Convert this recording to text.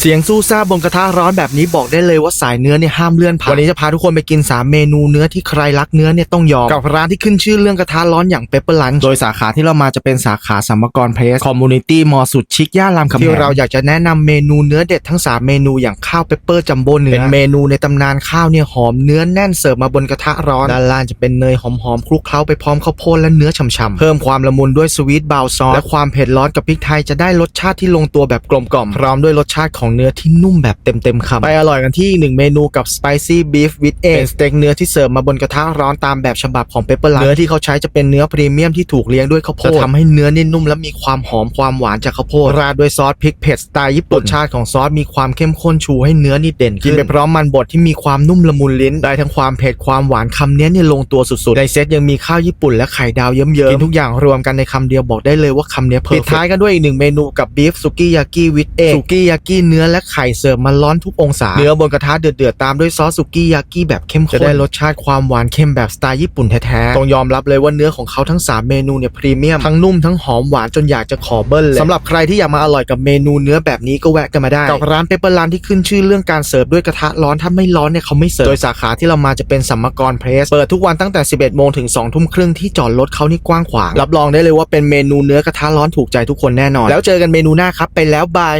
เสียงสู้ซ่าบนกระทะร้อนแบบนี้บอกได้เลยว่าสายเนื้อเนี่ยห้ามเลื่อนผ่านวันนี้จะพาทุกคนไปกิน 3 เมนูเนื้อที่ใครรักเนื้อเนี่ยต้องยอม กับร้านที่ขึ้นชื่อเรื่องกระทะร้อนอย่างเปปเปอร์ลันโดยสาขาที่เรามาจะเป็นสาขาสัมมกรเพลสคอมมูนิตี้มอสุดชิคย่านรามคำแหงที่เราอยากจะแนะนำเมนูเนื้อเด็ดทั้ง 3 เมนูอย่างข้าวเปปเปอร์จัมโบ้เนื้อเป็นเมนูในตำนานข้าวเนี่ยหอมเนื้อแน่นเสิร์ฟมาบนกระทะร้อนด้านล่างจะเป็นเนยหอมๆคลุกเคล้าไปพร้อมข้าวโพดและเนื้อฉ่ำๆเพิ่มความละมุนด้วยสวีทบาวซอสและความเผ็ดร้อนกับพริกไทยจะได้รสชาติที่ลงตัวแบบกลมกล่อมพร้อมด้วยรสชาติของเนื้อที่นุ่มแบบเต็มๆคำไปอร่อยกันที่อีกหนึ่งเมนูกับ spicy beef with egg เป็นสเต็กเนื้อที่เสิร์ฟมาบนกระทะร้อนตามแบบฉบับของเปปเปอร์ลันเนื้อที่เขาใช้จะเป็นเนื้อพรีเมียมที่ถูกเลี้ยงด้วยข้าวโพดจะทำให้เนื้อนี่นุ่มและมีความหอมความหวานจากข้าวโพดราดด้วยซอสพริกเผ็ดสไตล์ญี่ปุ่นรสชาติของซอสมีความเข้มข้นชูให้เนื้อนี่เด่นขึ้นกินไปพร้อมมันบดที่มีความนุ่มละมุนลิ้นได้ทั้งความเผ็ดความหวานคำเนี้ยเนี่ยลงตัวสุดๆในเซตยังมีข้าวญี่ปุ่นและไข่ดาวเยิ้มๆกินทุกอย่างรวมกันในคำเดียวบอกได้เลยว่าคำเนี้ยเพอร์ปิดท้ายกันด้วยอีกหนึ่งเมนูกับบีฟสุกี้ยากิวิดเอสุกี้ยากิเนื้อและไข่เสิร์ฟมาร้อนทุกองศา เนื้อบนกระทะเดือดๆตามด้วยซอสสุกี้ยากิแบบเข้มข้นจะได้รสชาติความหวานเข้มแบบสไตล์ญี่ปุ่นแท้ๆต้องยอมรับเลยว่าเนื้อของเขาทั้ง 3 เมนูเนี่ยพรีเมียมทั้งนุ่มทั้งหอมหวานจนอยากจะขอเบิ้ลเลยสำหรับใครที่อยากมาอร่อยกับเมนูเนื้อแบบนี้ก็แวะกันมาได้กับร้านเปปเปอร์ลันที่ขึ้นชื่อเรื่องการเสิร์ฟด้วยกระทะร้อนถ้าไม่ร้อนเนี่ยเขาไม่เสิร์ฟโดยสาขาที่เรามาจะเป็นสัมมกรเพรสเปิดทุกวันตั้งแต่ 11โมงถึง2ทุ่มครึ่งที่จอดรถเขานี่กว้างขวางรับรองได้เลยว่าเป็นเมนูเนื้อกระทะร้อนถูกใจทุกคนแน่นอน แล้วเจอกันเมนูหน้าครับไปแล้วบาย